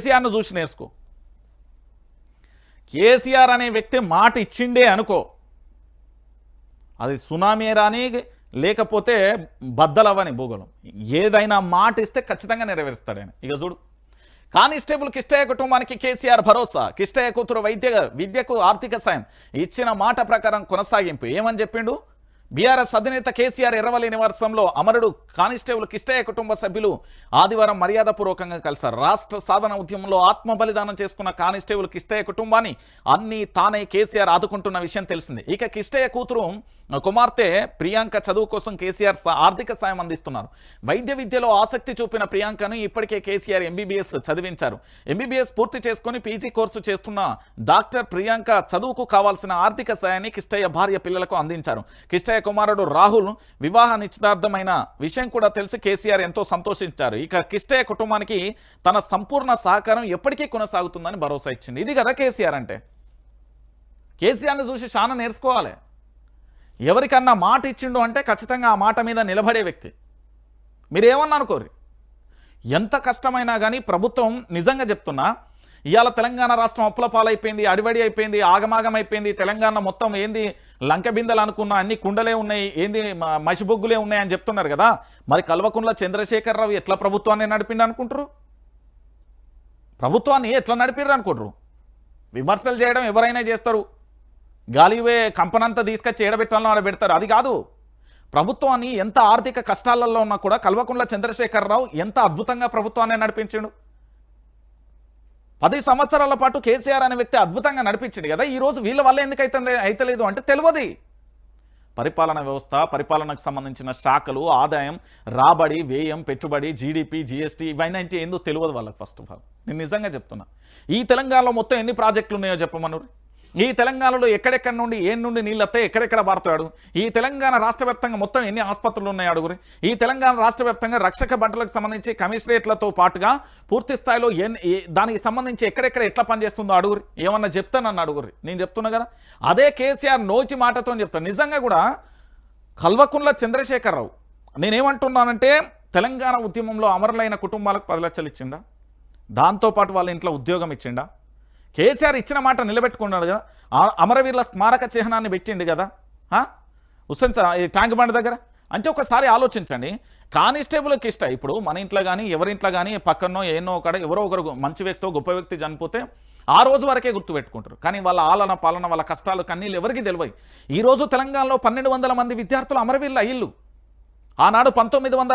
కేసీఆర్ను చూసి నేర్చుకో. కేసీఆర్ అనే వ్యక్తి మాట ఇచ్చిండే అనుకో. అది సునామీ రాని లేకపోతే బద్దలవ్వని భూగోళం. ఏదైనా మాట ఇస్తే ఖచ్చితంగా నెరవేరుస్తాడని ఇక చూడు. కానిస్టేబుల్ కిష్టయ్య కుటుంబానికి కేసీఆర్ భరోసా. కిష్టయ్య కూతురు వైద్య విద్యకు ఆర్థిక సాయం. ఇచ్చిన మాట ప్రకారం కొనసాగింపు. ఏమని చెప్పిండు? బీఆర్ఎస్ అధినేత కేసీఆర్ ఎర్రవల్లి నివాసంలో అమరుడు కానిస్టేబుల్ కిష్టయ్య కుటుంబ సభ్యులు ఆదివారం మర్యాదపూర్వకంగా కలిశారు. రాష్ట్ర సాధన ఉద్యమంలో ఆత్మ బలిదానం చేసుకున్న కానిస్టేబుల్ కిష్టయ్య కుటుంబాన్ని అన్ని తానే కేసీఆర్ ఆదుకుంటున్న విషయం తెలిసింది. ఇక కిష్టయ్య కూతురు కుమార్తె ప్రియాంక చదువు కోసం కేసీఆర్ ఆర్థిక సాయం అందిస్తున్నారు. వైద్య విద్యలో ఆసక్తి చూపిన ప్రియాంకను ఇప్పటికే కేసీఆర్ ఎంబీబీఎస్ చదివించారు. ఎంబీబీఎస్ పూర్తి చేసుకుని పీజీ కోర్సు చేస్తున్న డాక్టర్ ప్రియాంక చదువుకు కావాల్సిన ఆర్థిక సాయాన్ని కిష్టయ్య భార్య పిల్లలకు అందించారు. కిష్టయ్య కుమారుడు రాహుల్ వివాహ నిశ్చితార్థమైన విషయం కూడా తెలిసి కేసీఆర్ ఎంతో సంతోషించారు. ఇక కిష్టయ్య కుటుంబానికి తన సంపూర్ణ సహకారం ఎప్పటికీ కొనసాగుతుందని భరోసా ఇచ్చింది. ఇది కదా కేసీఆర్ అంటే. కేసీఆర్ని చూసి చాలా నేర్చుకోవాలి. ఎవరికన్నా మాట ఇచ్చిండు అంటే ఖచ్చితంగా ఆ మాట మీద నిలబడే వ్యక్తి. మీరేమన్నా అనుకోరు ఎంత కష్టమైనా కానీ ప్రభుత్వం నిజంగా చెప్తున్నా ఇవాళ తెలంగాణ రాష్ట్రం అప్పుల పాలైపోయింది అడివడి అయిపోయింది ఆగమాగం అయిపోయింది తెలంగాణ మొత్తం ఏంది లంక బిందెలు అనుకున్న అన్ని కుండలే ఉన్నాయి ఏంది మసిబొగ్గులే ఉన్నాయి అని చెప్తున్నారు కదా. మరి కల్వకుంట్ల చంద్రశేఖరరావు ఎట్లా ప్రభుత్వాన్ని నడిపిండి అనుకుంటారు ప్రభుత్వాన్ని ఎట్లా నడిపిర్రు అనుకుంటారు విమర్శలు చేయడం ఎవరైనా చేస్తారు? గాలివే కంపనంతా తీసుకొచ్చి ఏడబెట్టాలని ఆడ పెడతారు. అది కాదు. ప్రభుత్వాన్ని ఎంత ఆర్థిక కష్టాలలో ఉన్నా కూడా కల్వకుంట్ల చంద్రశేఖరరావు ఎంత అద్భుతంగా ప్రభుత్వాన్ని నడిపించాడు? పది సంవత్సరాల పాటు కేసీఆర్ అనే వ్యక్తి అద్భుతంగా నడిపించింది కదా. ఈ రోజు వీళ్ళ వల్ల ఎందుకు అయితే అయితలేదు అంటే తెలియదు. పరిపాలన వ్యవస్థ పరిపాలనకు సంబంధించిన శాఖలు ఆదాయం రాబడి వ్యయం పెట్టుబడి జీడిపి జిఎస్టీ ఇవన్నీ అంటే ఏందో తెలియదు వాళ్ళకి ఫస్ట్ ఆఫ్ ఆల్ నేను నిజంగా చెప్తున్నా. ఈ తెలంగాణలో మొత్తం ఎన్ని ప్రాజెక్టులు ఉన్నాయో చెప్పమను. ఈ తెలంగాణలో ఎక్కడెక్కడ నుండి ఏ నుండి నీళ్ళు వస్తాయి ఎక్కడెక్కడ పారుతాడు? ఈ తెలంగాణ రాష్ట్ర మొత్తం ఎన్ని ఆసుపత్రులు ఉన్నాయి అడుగురి? ఈ తెలంగాణ రాష్ట్ర రక్షక బంటలకు సంబంధించి కమిషనరేట్లతో పాటుగా పూర్తి స్థాయిలో దానికి సంబంధించి ఎక్కడెక్కడ ఎట్లా పనిచేస్తుందో అడుగురి? ఏమన్నా చెప్తానన్న అడుగురి. నేను చెప్తున్నా కదా? అదే కేసీఆర్ నోచి మాటతో చెప్తాను. నిజంగా కూడా కల్వకుంట్ల చంద్రశేఖరరావు నేనేమంటున్నానంటే తెలంగాణ ఉద్యమంలో అమరులైన కుటుంబాలకు పది లక్షలు ఇచ్చిండా? దాంతోపాటు వాళ్ళ ఇంట్లో ఉద్యోగం ఇచ్చిండా? కేసీఆర్ ఇచ్చిన మాట నిలబెట్టుకున్నాడు కదా. అమరవీరుల స్మారక చిహ్నాన్ని పెట్టిండు కదా. ఆ? హుస్సేన్ సార్ ఈ ట్యాంక్ బండ్ దగ్గర? అంటే ఒకసారి ఆలోచించండి. కానిస్టేబుల్కి ఇష్ట. ఇప్పుడు మన ఇంట్లో కానీ ఎవరింట్లో కానీ పక్కనో ఏనో ఒకడ ఎవరో ఒకరు మంచి వ్యక్తో గొప్ప వ్యక్తి చనిపోతే ఆ రోజు వరకే గుర్తుపెట్టుకుంటారు. కానీ వాళ్ళ ఆలన పాలన వాళ్ళ కష్టాలు కన్నీళ్ళు ఎవరికి తెలివై ఈ రోజు తెలంగాణలో పన్నెండు వందల మంది విద్యార్థులు అమరవీరుల అయ్యిళ్ళు ఆనాడు పంతొమ్మిది వందల